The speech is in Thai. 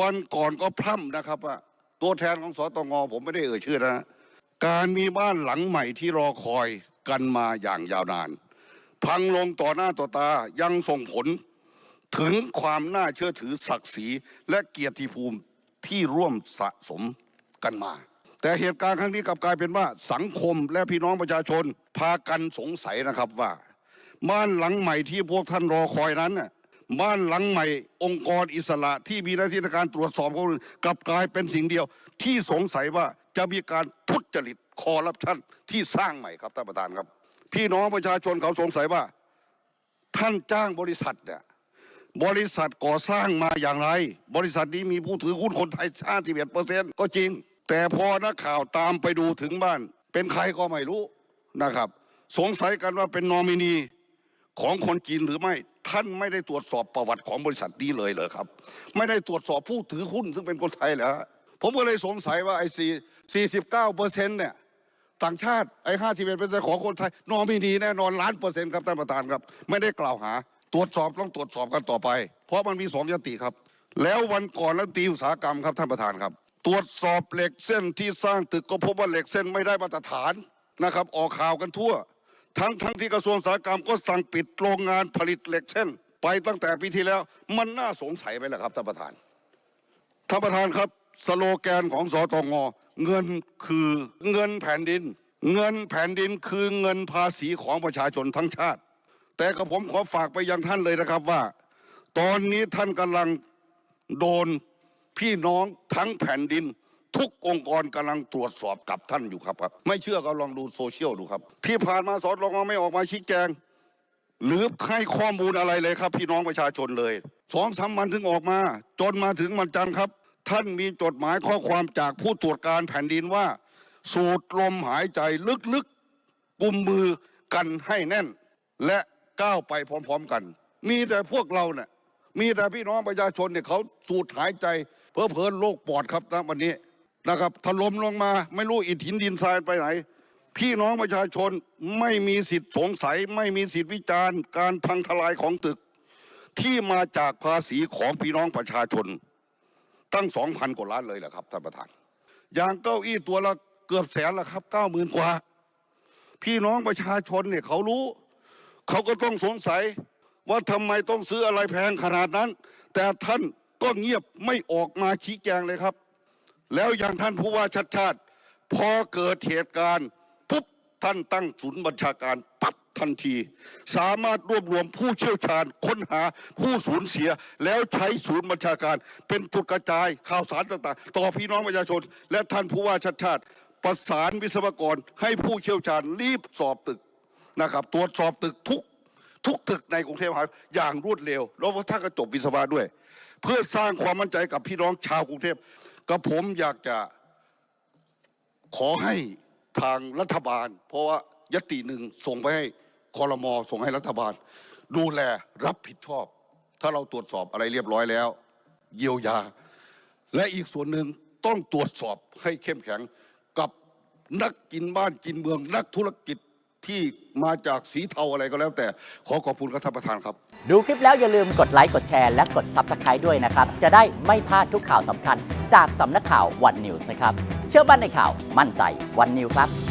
วันก่อนก็พร่ำนะครับว่าตัวแทนของสตงผมไม่ได้เอ่ยชื่อนะการมีบ้านหลังใหม่ที่รอคอยกันมาอย่างยาวนาน พังลงต่อหน้าต่อตายังส่งผลถึงความน่าเชื่อถือศักดิ์ศรีและเกียรติภูมิที่ร่วมสะสมกันมา แต่เหตุการณ์ครั้งนี้กลับกลายเป็นว่าสังคมและพี่น้องประชาชนพากันสงสัยนะครับว่า บ้านหลังใหม่ที่พวกท่านรอคอยนั้นน่ะ บ้านหลังใหม่ องค์กรอิสระที่มีหน้าที่ในการตรวจสอบข้อมูลกลับกลายเป็นสิ่งเดียว ที่สงสัยว่าจะมีการทุจริตคอร์รัปชันที่สร้างใหม่ครับท่านประธานครับ พี่น้องประชาชนเขาสงสัยว่า ท่านจ้างบริษัทเนี่ยบริษัทก่อสร้างมาอย่างไร บริษัทนี้มีผู้ถือหุ้นคนไทยชาติเปอร์เซ็นต์ก็จริง แต่พอนักข่าวตามไปดูถึงบ้าน เป็นใครก็ไม่รู้นะครับ สงสัยกันว่าเป็นนอมินีของคนจีนหรือไม่ ท่านไม่ได้ตรวจสอบประวัติของบริษัทนี้เลยเหรอครับ ไม่ได้ตรวจสอบผู้ถือหุ้นซึ่งเป็นคนไทยเหรอผมก็เลยสงสัยว่าไอ้สี่สี่สิบเก้าเปอร์เซ็นต์เนี่ยต่างชาติไอ้ห้าสิบเอ็ดเปอร์เซ็นต์ของคนไทย นอมินีแน่นอนล้านเปอร์เซ็นต์ครับท่านประธานครับ ไม่ได้กล่าวหา ตรวจสอบต้องตรวจสอบกันต่อไป เพราะมันมีสองยติครับ แล้ววันก่อนแล้วตีอุตสาหกรรมครับท่านประธานครับ ตรวจสอบเหล็กเส้นที่สร้างตึกก็พบว่าเหล็กเส้นไม่ได้มาตรฐานนะครับ ออกข่าวกันทั่ว ทั้งทั้งที่กระทรวงอุตสาหกรรมก็สั่งปิดโรงงานผลิตเหล็กเส้นไปตั้งแต่ปีที่แล้ว มันน่าสงสัยไปแล้วครับท่านประธานท่านประธานครับ สโลแกนของสตงเงินคือเงินแผ่นดิน เงินแผ่นดินคือเงินภาษีของประชาชนทั้งชาติ แต่กับผมขอฝากไปยังท่านเลยนะครับว่า ตอนนี้ท่านกำลังโดนพี่น้องทั้งแผ่นดิน ทุกองค์กรกำลังตรวจสอบกับท่านอยู่ครับครับ ไม่เชื่อก็ลองดูโซเชียลดูครับ ที่ผ่านมาสตงไม่ออกมาชี้แจง หรือให้ข้อมูลอะไรเลยครับ พี่น้องประชาชนเลยสองสามวันถึงออกมา จนมาถึงวันจันทร์ครับ ท่านมีจดหมายข้อความจากผู้ตรวจการแผ่นดินว่า สูดลมหายใจลึกๆกุมมือกันให้แน่น และก้าวไปพร้อม ๆกัน มีแต่พวกเราเนี่ยมีแต่พี่น้องประชาชนเนี่ยเขาสูดหายใจ เพ้อเพลินโรคปอดครับนะวันนี้ นะครับถล่มลงมาไม่รู้อิฐหินดินทรายไปไหน พี่น้องประชาชนไม่มีสิทธิ์สงสัย ไม่มีสิทธิ์วิจารณ์ การพังทลายของตึก ที่มาจากภาษีของพี่น้องประชาชน ตั้งสองพันกว่าล้านเลยแหละครับท่านประธานอย่างเก้าอี้ตัวละเกือบแสนละครับเก้าหมื่นกว่า พี่น้องประชาชนเนี่ยเขารู้ เขาก็ต้องสงสัยว่าทำไมต้องซื้ออะไรแพงขนาดนั้น แต่ท่านก็เงียบไม่ออกมาชี้แจงเลยครับ แล้วอย่างท่านผู้ว่าชัดชาติ พอเกิดเหตุการณ์ปุ๊บท่านตั้งศูนย์บัญชาการปั๊บทันที สามารถรวบรวมผู้เชี่ยวชาญค้นหาผู้สูญเสีย แล้วใช้ศูนย์บัญชาการ เป็นจุดกระจายข่าวสารต่างๆ ต่อพี่น้องประชาชน และท่านผู้ว่าชัดชาติ ประสานวิศวกรให้ผู้เชี่ยวชาญรีบสอบตึกนะครับตรวจสอบตึกทุกทุกตึกในกรุงเทพมหานครอย่างรวดเร็ว แล้วก็ท่านก็จบวิศวะด้วย เพื่อสร้างความมั่นใจกับพี่น้องชาวกรุงเทพ กับผมอยากจะขอให้ทางรัฐบาล เพราะว่ายติหนึ่งส่งไปให้คอรมอส่งให้รัฐบาล ดูแลรับผิดชอบ ถ้าเราตรวจสอบอะไรเรียบร้อยแล้ว เยียวยา และอีกส่วนหนึ่งต้องตรวจสอบให้เข้มแข็งกับนักกินบ้านกินเมือง นักธุรกิจ ที่มาจากสีเทาอะไรก็แล้วแต่ ขอขอบคุณครับท่านประธานครับ ดูคลิปแล้วอย่าลืมกดไลค์ กดแชร์ และกด Subscribe ด้วยนะครับ จะได้ไม่พลาดทุกข่าวสำคัญ จากสำนักข่าววันนิวส์นะครับ เชื่อมั่นในข่าวมั่นใจวันนิวครับ